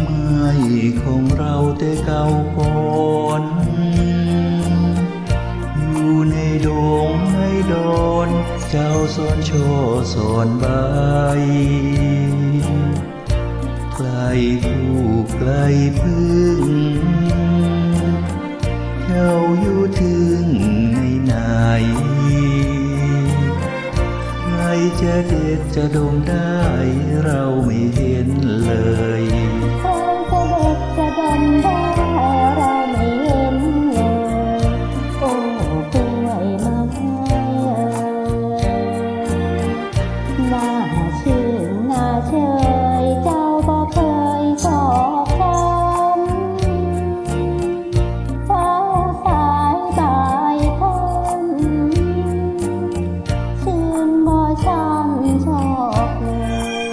ไม้ของเราแต่เก่าก่อนอยู่ในโดงในดนเจ้าสอนโชสอนใบใกล้ผู้ใกล้พึ่ง เจ้าอยู่ถึงในไหนใครจะเด็ดจะดงได้ บ่ช่ำชอบเลย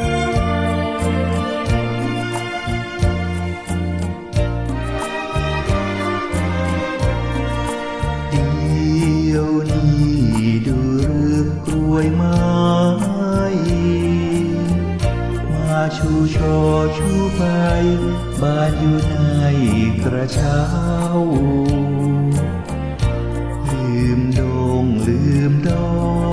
เดียวนี้ดูเรือกลวยไม้มาชูช่อชูใบบานอยู่ในกระเช้าลืมดงลืมดอนที่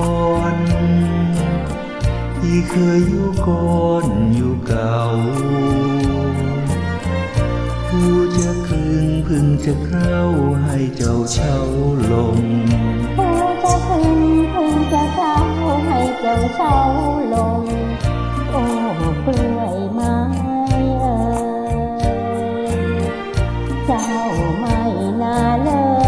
ที่เคยอยู่ก่อนอยู่เก่าผู้จะคืนพึงจะเข้าให้เจ้าเช่าลงผู้จะคืนพึงจะเข้าให้เจ้าเช่าลง โอ้เปลือยไม้เอ่ยเจ้าไม่น่าเลย